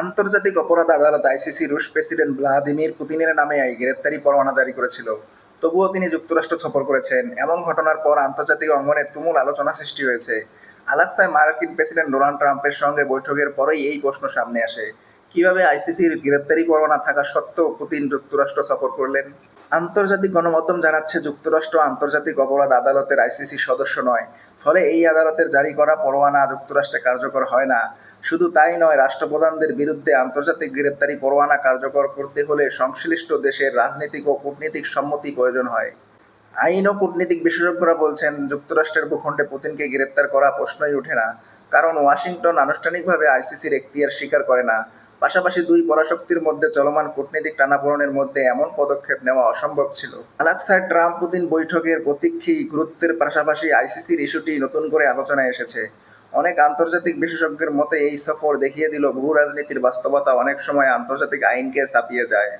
আন্তর্জাতিক অপরাধ আদালত আইসিসি রুশ প্রেসিডেন্ট ভ্লাদিমির পুতিনের নামে গ্রেপ্তারি পরোয়ানা জারি করেছিল। তবুও তিনি যুক্তরাষ্ট্র সফর করেছেন। এমন ঘটনার পর আন্তর্জাতিক অঙ্গনে তুমুল আলোচনা সৃষ্টি হয়েছে। আলাক্সায় মার্কিন প্রেসিডেন্ট ডোনাল্ড ট্রাম্পের সঙ্গে বৈঠকের পরেই এই প্রশ্ন সামনে আসে। কীভাবে আইসিসির গ্রেপ্তারি পরোয়ানা থাকা সত্ত্বেও পুতিন যুক্তরাষ্ট্র সফর করলেন? আন্তর্জাতিক গণমাধ্যম জানাচ্ছে, যুক্তরাষ্ট্র আন্তর্জাতিক অপরাধ আদালতের আইসিসি সদস্য নয়। ফলে এই আদালতের জারি করা পরোয়ানা যুক্তরাষ্ট্রে কার্যকর হয় না। শুধু তাই নয়, রাষ্ট্রপ্রধানদের বিরুদ্ধে আন্তর্জাতিক গ্রেপ্তারি পরোয়ানা কার্যকর করতে হলে সংশ্লিষ্ট দেশের রাজনৈতিক ও কূটনীতিক সম্মতি প্রয়োজন হয়। আইন ও কূটনীতিক বিশেষজ্ঞরা বলছেন, যুক্তরাষ্ট্রের ভূখণ্ডে পুতিনকে গ্রেপ্তার করা প্রশ্নই ওঠে না। কারণ ওয়াশিংটন আনুষ্ঠানিকভাবে আইসিসির এখতিয়ার স্বীকার করে না। পাশাপাশি দুই পরাশক্তির মধ্যে চলমান কূটনৈতিক টানাপোড়নের মধ্যে এমন পদক্ষেপ নেওয়া অসম্ভব ছিল। আলাক্সায় ট্রাম্প পুতিন বৈঠকের প্রতীক্ষী গুরুত্বের পাশাপাশি আইসিসির ইস্যুটি নতুন করে আলোচনায় এসেছে। অনেক আন্তর্জাতিক বিশেষজ্ঞের মতে এই সফর দেখিয়ে দিল ভূ রাজনীতির বাস্তবতা অনেক সময় আন্তর্জাতিক আইনকে ছাপিয়ে যায়।